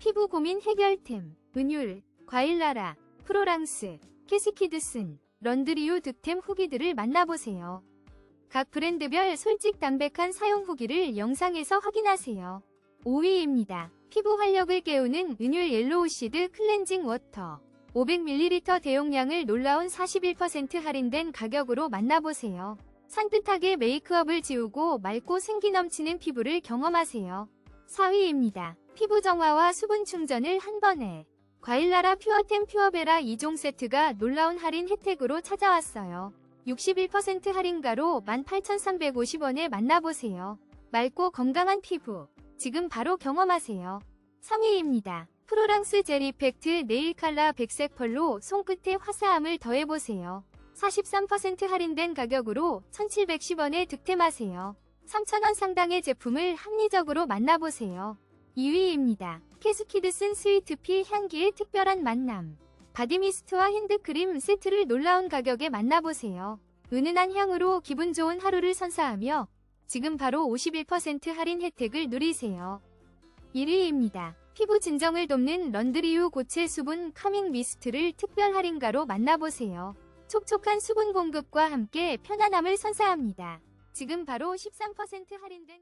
피부 고민 해결템, 은율, 과일나라, 프로랑스, 캐시키드슨, 런드리우 득템 후기들을 만나보세요. 각 브랜드별 솔직 담백한 사용 후기를 영상에서 확인하세요. 5위입니다. 피부 활력을 깨우는 은율 옐로우 시드 클렌징 워터. 500ml 대용량을 놀라운 41% 할인된 가격으로 만나보세요. 산뜻하게 메이크업을 지우고 맑고 생기 넘치는 피부를 경험하세요. 4위입니다. 피부 정화와 수분 충전을 한 번에. 과일나라 퓨어템 퓨어베라 2종 세트가 놀라운 할인 혜택으로 찾아왔어요. 61% 할인가로 18,350원에 만나보세요. 맑고 건강한 피부. 지금 바로 경험하세요. 3위입니다. 프로랑스 젤 이펙트 네일 칼라 백색 펄로 손끝에 화사함을 더해보세요. 43% 할인된 가격으로 1,710원에 득템하세요. 3,000원 상당의 제품을 합리적으로 만나보세요. 2위입니다. 캐스키드슨 스위트피 향기의 특별한 만남. 바디미스트와 핸드크림 세트를 놀라운 가격에 만나보세요. 은은한 향으로 기분 좋은 하루를 선사하며 지금 바로 51% 할인 혜택을 누리세요. 1위입니다. 피부 진정을 돕는 런드리유 고체 수분 카밍 미스트를 특별 할인가로 만나보세요. 촉촉한 수분 공급과 함께 편안함을 선사합니다. 지금 바로 13% 할인된